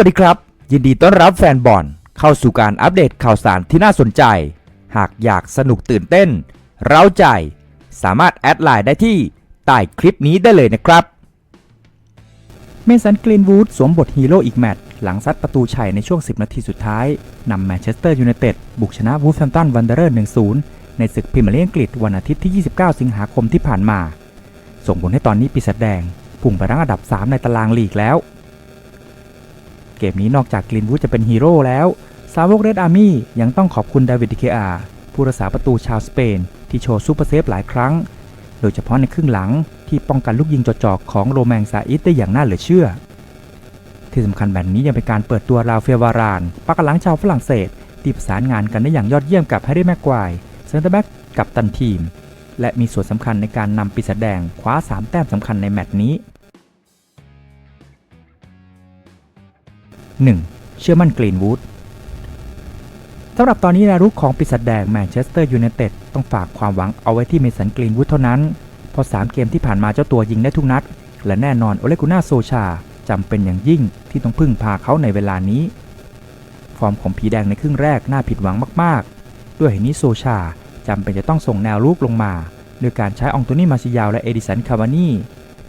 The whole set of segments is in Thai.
วัสดีครับ ยินดีต้อนรับแฟนบอลเข้าสู่การอัปเดตข่าวสารที่น่าสนใจ หากอยากสนุกตื่นเต้น เร้าใจ สามารถแอดไลน์ได้ที่ใต้คลิปนี้ได้เลยนะครับ เมสันกรีนวูดสวมบทฮีโร่อีกแมตช์หลังซัดประตูชัยในช่วง 10 นาทีสุดท้าย นำแมนเชสเตอร์ยูไนเต็ดบุกชนะวูฟแฮมตันวันเดอร์1-0 ในศึกพรีเมียร์ลีกอังกฤษวันอาทิตย์ที่ 29 สิงหาคมที่ผ่านมา ส่งผลให้ตอนนี้ปีศาจแดงพุ่งไปรั้งอันดับ 3 ในตารางลีกแล้ว เกมนี้นอกจากกลินวูดจะเป็นฮีโร่แล้ว สาวกเรดอาร์มี่ยังต้องขอบคุณดาวิดดิเคอาผู้รักษาประตูชาวสเปน ที่โชว์ซูเปอร์เซฟหลายครั้ง โดยเฉพาะในครึ่งหลังที่ป้องกันลูกยิงจอกๆของโรแมงซาอิสได้อย่างน่าเหลือเชื่อ ที่สำคัญแบบนี้ยังเป็นการเปิดตัวราเฟลวารานปักหลังชาวฝรั่งเศส ที่ประสานงานกันได้อย่างยอดเยี่ยมกับแฮร์รี่แม็กควายเซนเตอร์แบ็กกับตันทีม และมีส่วนสำคัญในการนำปีศาจแดงคว้า 3 แต้มสำคัญในแมตช์นี้ 1. เชื่อมั่นกรีนวูดสำหรับตอนนี้นวรุกของปีศาจแดงแมนเชสเตอร์ยูไนเต็ดต้องฝากความหวังเอาไว้ที่เมสันกรีนวูดเท่านั้นเพราะ3เกมที่ผ่านมาเจ้าตัวยิงได้ทุกนัด และแน่นอนโอเลกุน่าโซชาจำเป็นอย่างยิ่งที่ต้องพึ่งพาเขาในเวลานี้ ฟอร์มของผีแดงในครึ่งแรกน่าผิดหวังมากๆ ด้วยเหตุนี้โซชาจำเป็นจะต้องส่งแนวรุกลงมา ด้วยการใช้อองโตนี่มาซิยาวและเอดิสันคาวานี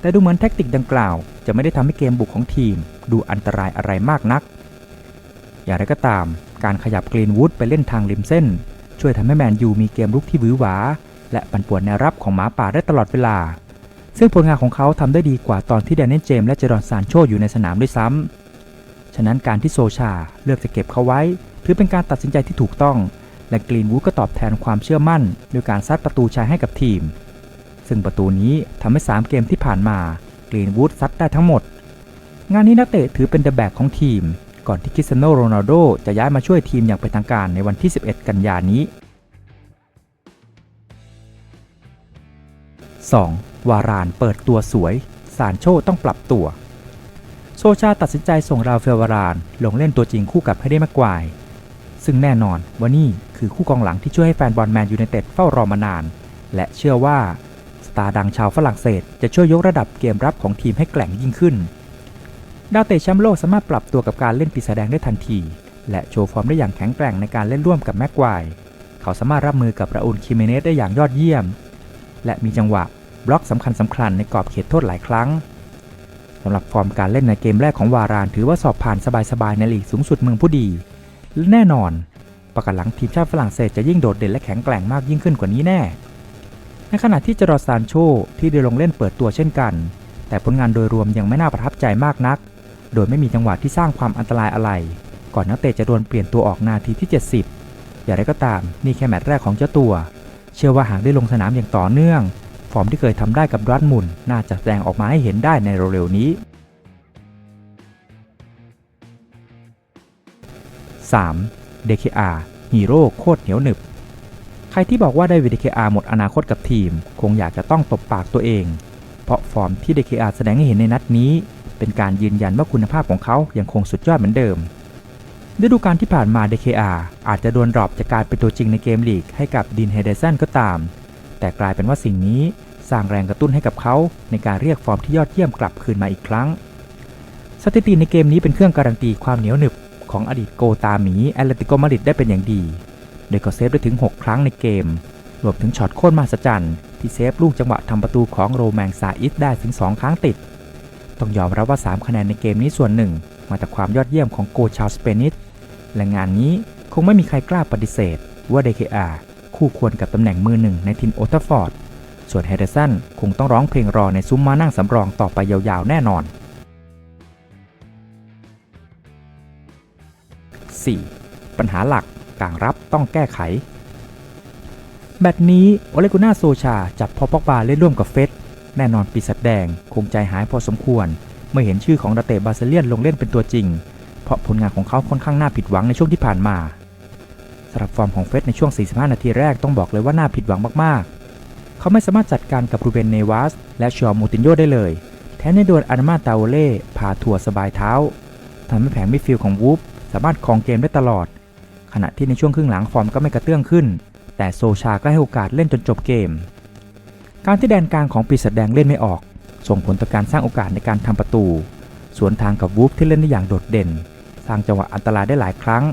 แต่ดูเหมือนแทคติกดังกล่าว จะไม่ได้ทำให้เกมบุกของทีม ดูอันตรายอะไรมากนัก อย่างไรก็ตาม การขยับกรีนวูดไปเล่นทางริมเส้น ช่วยทำให้แมนยูมีเกมรุกที่วือหวา และปั่นป่วนแนวรับของหมาป่าได้ตลอดเวลา ซึ่งผลงานของเขาทำได้ดีกว่าตอนที่แดนเนลเจมส์และเจรอนซานโชอยู่ในสนามด้วยซ้ำฉะนั้นการที่โซชาเลือกจะเก็บเขาไว้ ถือเป็นการตัดสินใจที่ถูกต้อง และกรีนวูดก็ตอบแทนความเชื่อมั่นด้วยการซัดประตูชัยให้กับทีม ซึ่งประตูนี้ทำให้ 3 เกมที่ผ่านมากรีนวูดซัดได้ทั้งหมด งานนี้นักเตะถือเป็นเดอะแบกของทีม ก่อนที่คริสเตียโนโรนัลโดจะย้ายมาช่วยทีมอย่างเป็นทางการในวันที่ 11 กันยานี้ 2. วารานเปิดตัวสวย สารโชต้องปรับตัว โซชาตัดสินใจส่งราเฟลวารานลงเล่นตัวจริงคู่กับเฮเดแม็กควาย ซึ่งแน่นอนว่านี่คือคู่กองหลังที่ช่วยให้แฟนบอลแมนยูไนเต็ดเฝ้ารอมานาน และเชื่อว่า สตาร์ดังชาวฝรั่งเศส จะช่วยยกระดับเกมรับของทีมให้แกร่งยิ่งขึ้น ดาวเตะแชมป์โลกสามารถปรับตัวกับการเล่นปีศาจแดงได้ทันที และโชว์ฟอร์มได้อย่างแข็งแกร่งในการเล่นร่วมกับแม็กควายเขาสามารถรับมือกับราอูลคิเมเนสได้อย่างยอดเยี่ยม และมีจังหวะบล็อกสำคัญสำคัญในกรอบเขตโทษหลายครั้งสำหรับฟอร์มการเล่นในเกมแรกของวาราน ถือว่าสอบผ่านสบายๆในลีกสูงสุดเมืองผู้ดี และแน่นอน ประกันหลังทีมชาติฝรั่งเศสจะยิ่งโดดเด่นและแข็งแกร่งมากยิ่งขึ้นกว่านี้แน่ ในขณะที่จรอดซานโชที่ได้ลงเล่นเปิดตัวเช่นกัน แต่ผลงานโดยรวมยังไม่น่าประทับใจมากนัก โดยไม่มีจังหวะที่สร้างความอันตรายอะไร ก่อนนักเตะจะโดนเปลี่ยนตัวออกนาทีที่ 70 อย่างไรก็ตามนี่แค่แมตช์แรกของเจ้าตัว เชื่อว่าหากได้ลงสนามอย่างต่อเนื่อง ฟอร์มที่เคยทำได้กับดร์ทมุนน่าจะแสดงออกมาให้เห็นได้ในเร็วๆนี้ 3. DKR ฮีโร่โคตรเหนียวหนึบ ใครที่บอกว่าได้วิด DKR หมดอนาคตกับทีม คงอยากจะต้องตบปากตัวเอง เพราะฟอร์มที่ DKR แสดงให้เห็นในนัดนี้ เป็นการยืนยันว่าคุณภาพของเขายังคงสุดยอดเหมือนเดิมฤดูกาลที่ผ่านมา DKR อาจจะโดนดรอปจากการเป็นตัวจริงในเกมลีกให้กับดินเฮเดสันก็ตาม แต่กลายเป็นว่าสิ่งนี้สร้างแรงกระตุ้นให้กับเขา ในการเรียกฟอร์มที่ยอดเยี่ยมกลับคืนมาอีกครั้ง สถิติในเกมนี้เป็นเครื่องการันตีความเหนียวหนึบของอดีตโกตาหมีแอตเลติโกมาดริดได้เป็นอย่างดี โดยก็เซฟได้ถึง 6 ครั้งในเกม รวมถึงช็อตโค่นมหัศจรรย์ที่เซฟลูกจังหวะทำประตูของโรแมงซาอิสได้ถึง 2 ครั้งติด ต้องยอมรับว่า 3 คะแนนในเกมนี้ส่วนหนึ่ง มาจากความยอดเยี่ยมของโกชาวสเปนิสและงานนี้คงไม่มีใครกล้าปฏิเสธ ว่าเดเคอาคู่ควรกับตำแหน่งมือหนึ่งในทีมโอทัฟฟอร์ด ส่วนเฮเดสันคงต้องร้องเพลงรอในซุ้มมานั่งสำรองต่อไปยาวๆ แน่นอน 4. ปัญหาหลัก กลางรับต้องแก้ไข แบตนี้โอเลกุน่าโซชาจับพอปอกบาเล่นร่วมกับเฟสแน่นอนปีศาจแดงคงใจหายพอสมควร เมื่อเห็นชื่อของดาเตบาซเลียนลงเล่นเป็นตัวจริง เพราะผลงานของเขาค่อนข้างน่าผิดหวังในช่วงที่ผ่านมาสำหรับฟอร์มของเฟสในช่วง 45 นาทีแรกต้องบอกเลยว่าน่าผิดหวังมากๆ เขาไม่สามารถจัดการกับรูเบนเนวัสและชอมูตินโยได้เลย แถมในโดนอานามาตาโอเล่พาทัวร์สบายเท้าทำให้แผงมิดฟิลด์ของวูฟสามารถครองเกมได้ตลอด ขณะที่ในช่วงครึ่งหลังฟอร์มก็ไม่กระเตื้องขึ้น แต่โซชาก็ให้โอกาสเล่นจนจบเกม การที่แดนกลางของปีศาจแดงเล่นไม่ออก ส่งผลต่อการสร้างโอกาสในการทำประตู สวนทางกับวูฟที่เล่นได้อย่างโดดเด่น สร้างจังหวะอันตรายได้หลายครั้ง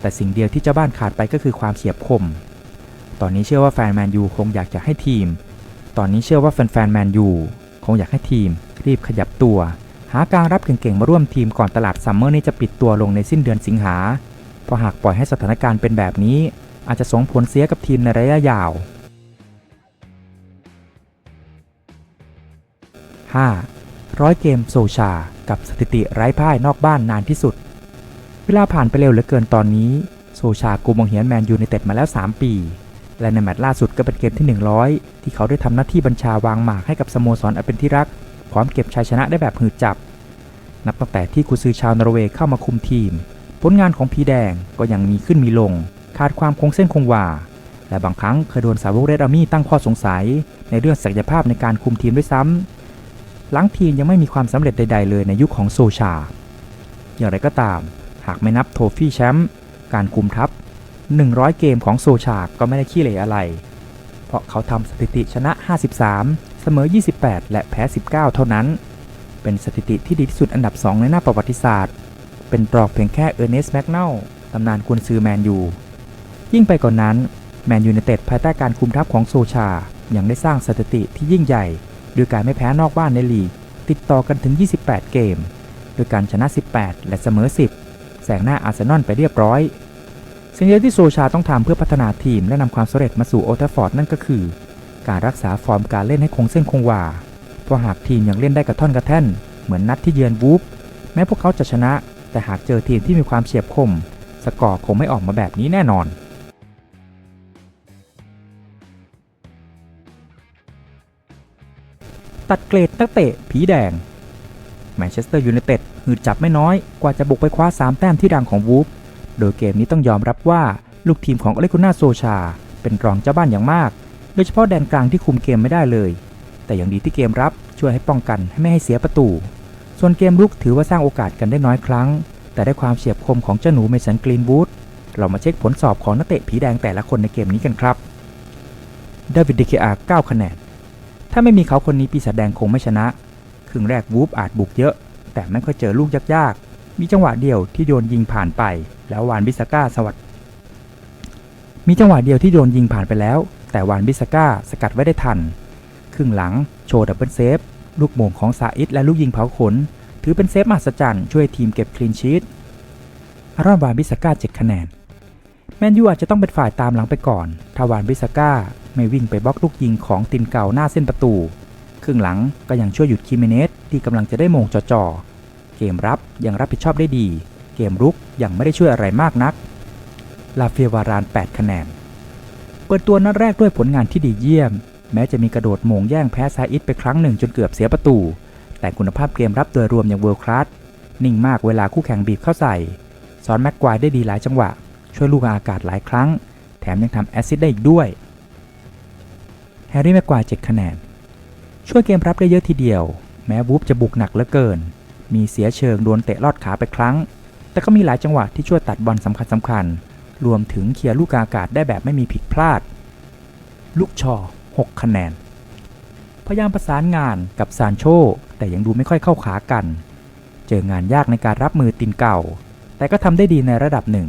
แต่สิ่งเดียวที่เจ้าบ้านขาดไปก็คือความเฉียบคม ตอนนี้เชื่อว่าแฟนแมนยูคงอยากจะให้ทีม ตอนนี้เชื่อว่าแฟนๆแมนยูคงอยากให้ทีม รีบขยับตัว หากางรับเก่งๆมาร่วมทีมก่อนตลาดซัมเมอร์นี้จะปิดตัวลงในสิ้นเดือนสิงหา เพราะหากปล่อยให้สถานการณ์เป็นแบบนี้ อาจจะส่งผลเสียกับทีมในระยะยาว 5. ร้อยเกมโซชา กับสถิติไร้พ่ายนอกบ้านนานที่สุด เวลาผ่านไปเร็วเหลือเกินตอนนี้ โซชากูมองเหียนแมนยูในเต็ดมาแล้ว 3 ปี และในแมตช์ล่าสุดก็เป็นเกมที่ 100 ที่เขาได้ทำหน้าที่บัญชาวางหมากให้กับสโมสรอันเป็นที่รัก พร้อมเก็บชัยชนะได้แบบหืดจับ นับตั้งแต่ที่กุซือชาวนอร์เวย์เข้ามาคุมทีม ผลงานของพีแดงก็ยังมีขึ้นมีลง ขาดความคงเส้นคงวา และบางครั้งเคยโดนสาวกเรดอามี่ตั้งข้อสงสัย ในเรื่องศักยภาพในการคุมทีมด้วยซ้ำหลังทีมยังไม่มีความสำเร็จใด ๆ เลยในยุคของโซชา อย่างไรก็ตาม หากไม่นับโทฟี่แชมป์การคุมทัพ 100 เกมของโซชาก็ไม่ได้ขี้เหร่อะไร เพราะเขาทำสถิติชนะ 53 เสมอ 28 และแพ้ 19 เท่านั้น เป็นสถิติที่ดีที่สุดอันดับ 2 ในหน้าประวัติศาสตร์ เป็นตรอกเพียงแค่เออร์เนสต์แมกนัลตำนานกุนซือแมนยู ยิ่งไปกว่านนั้น แมนยูในเต็ดภายใต้การคุมทัพของโซชา ยังได้สร้างสถิติที่ยิ่งใหญ่ ด้วยการไม่แพ้นอกบ้านในลีก ติดต่อกันถึง 28 เกม โดยการชนะ 18 และเสมอ 10 แสงหน้าอาร์เซนอลไปเรียบร้อย สิ่งเดียวที่โซชาต้องทำเพื่อพัฒนาทีมและนำความสำเร็จมาสู่โอลด์แทัฟฟอร์ดนั่นก็คือ การรักษาฟอร์มการเล่นให้คงเส้นคงวา เพราะหากทีมยังเล่นได้กระท่อนกระแท่น เหมือนนัดที่เยือนวูฟแม้พวกเขาจะชนะ แต่หากเจอทีมที่มีความเฉียบคม สกอร์คงไม่ออกมาแบบนี้แน่นอน ตัดเกรดนักเตะผีแดงแมนเชสเตอร์ยูไนเต็ดหืดจับไม่น้อยกว่าจะบุกไปคว้า 3 แต้มที่ดังของวูฟโดยเกมนี้ต้องยอมรับว่าลูกทีมของอเลกุน่าโซชา เป็นรองเจ้าบ้านอย่างมาก โดยเฉพาะแดนกลางที่คุมเกมไม่ได้เลย แต่อย่างดีที่เกมรับช่วยให้ป้องกันให้ไม่ให้เสียประตู ส่วนเกมรุกถือว่าสร้างโอกาสกันได้น้อยครั้ง แต่ได้ความเฉียบคมของเจ้าหนูเมสันกรีนวูดเรามาเช็คผลสอบของนักเตะผีแดงแต่ละคนในเกมนี้กันครับดาวิดเดเคอา9คะแนน ถ้าไม่มีเขาคนนี้ปีศาจแดงคงไม่ชนะ ครึ่งแรกวูฟอาจบุกเยอะ แต่ไม่ค่อยเจอลูกยากๆ มีจังหวะเดียวที่โดนยิงผ่านไป แล้ววานบิสก้าสวัสดมีจังหวะเดียวที่โดนยิงผ่านไปแล้ว แต่วานบิสก้าสกัดไว้ได้ทัน ครึ่งหลังโชว์ดับเบิลเซฟ ลูกโมงของซาอิดและลูกยิงเผาขน ถือเป็นเซฟมหัศจรรย์ช่วยทีมเก็บคลีนชีตอารอนวานบิสก้า7คะแนน แมนยูอาจจะต้องเป็นฝ่ายตามหลังไปก่อนถ้าวานบิสก้าไม่วิ่งไปบล็อกลูกยิงของตินเก่าหน้าเส้นประตู ครึ่งหลังก็ยังช่วยหยุดคิเมเนสที่กำลังจะได้โมงจ่อๆ เกมรับยังรับผิดชอบได้ดี เกมรุกยังไม่ได้ช่วยอะไรมากนัก ลาเฟียวาราน 8 คะแนน เปิดตัวนัดแรกด้วยผลงานที่ดีเยี่ยม แม้จะมีกระโดดโมงแย่งแพ้ซาอิดไปครั้งหนึ่งจนเกือบเสียประตู แต่คุณภาพเกมรับโดยรวมอยังเวิร์คลาสนิ่งมากเวลาคู่แข่งบีบเข้าใส่ซอนแม็กควายได้ดีหลายจังหวะ ช่วยลูกอากาศหลายครั้ง แถมยังทำแอสซิสได้อีกด้วยแฮร์รี่แม็กควาย7คะแนน ช่วยเกมรับได้เยอะทีเดียว แม้วูฟจะบุกหนักเหลือเกิน มีเสียเชิงโดนเตะลอดขาไปครั้ง แต่ก็มีหลายจังหวะที่ช่วยตัดบอลสำคัญสำคัญๆรวมถึงเคลียร์ลูกอากาศได้แบบไม่มีผิดพลาด ลูกชอ 6 คะแนน พยายามประสานงานกับซานโช แต่ยังดูไม่ค่อยเข้าขากัน เจองานยากในการรับมือตินเก่า แต่ก็ทำได้ดีในระดับหนึ่ง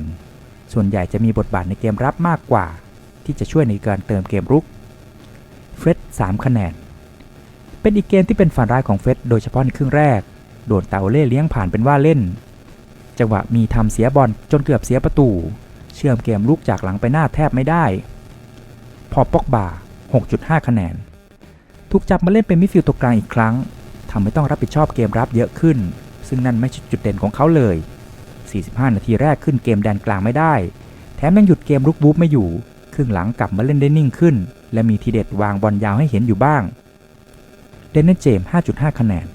ส่วนใหญ่จะมีบทบาทในเกมรับมากกว่า ที่จะช่วยในการเติมเกมรุก เฟร็ด3คะแนน เป็นอีกเกมที่เป็นฝันร้ายของเฟร็ดโดยเฉพาะในครึ่งแรก โดนเตาเล่เลี้ยงผ่านเป็นว่าเล่น จังหวะมีทำเสียบอลจนเกือบเสียประตู เชื่อมเกมลุกจากหลังไปหน้าแทบไม่ได้ พอปอกบา 6.5 คะแนน ถูกจับมาเล่นเป็นมิดฟิลด์ตัวกลางอีกครั้งทำให้ต้องรับผิดชอบเกมรับเยอะขึ้น ซึ่งนั่นไม่ใช่จุดเด่นของเขาเลย 45 นาทีแรกขึ้นเกมแดนกลางไม่ได้ แถมยังหยุดเกมลุกบูฟไม่อยู่ ครึ่งหลังกลับมาเล่นได้นิ่งขึ้น และมีทีเด็ดวางบอลยาวให้เห็นอยู่บ้าง เดนเนนเจม 5.5 คะแนน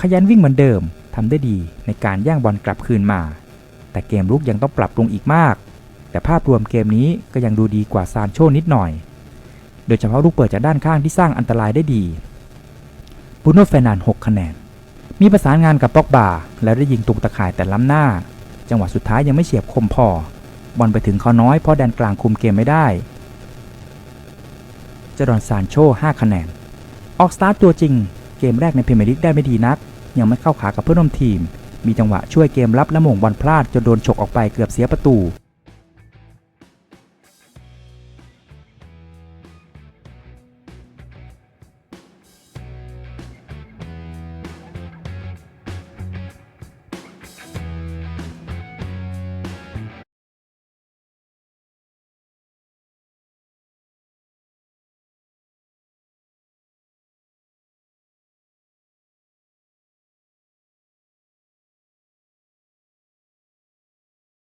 ขยันวิ่งเหมือนเดิมทำได้ดีในการแย่งบอลกลับคืนมา แต่เกมลุกยังต้องปรับปรุงอีกมาก แต่ภาพรวมเกมนี้ก็ยังดูดีกว่าซานโชนิดหน่อย โดยเฉพาะลูกเปิดจากด้านข้างที่สร้างอันตรายได้ดีบูโนเฟนัน6คะแนน มีประสานงานกับป็อกบาแล้วได้ยิงตุกตะข่ายแต่ล้ำหน้า จังหวะสุดท้ายยังไม่เฉียบคมพอบอลไปถึงเขาน้อยเพราะแดนกลางคุมเกมไม่ได้เจดอนซานโช 5 คะแนน ออกสตาร์ทตัวจริง เกมแรกในพรีเมียร์ลีกได้ไม่ดีนัก ยังไม่เข้าขากับเพื่อนร่วมทีม มีจังหวะช่วยเกมรับและหม่งบอลพลาดจนโดนฉกออกไปเกือบเสียประตู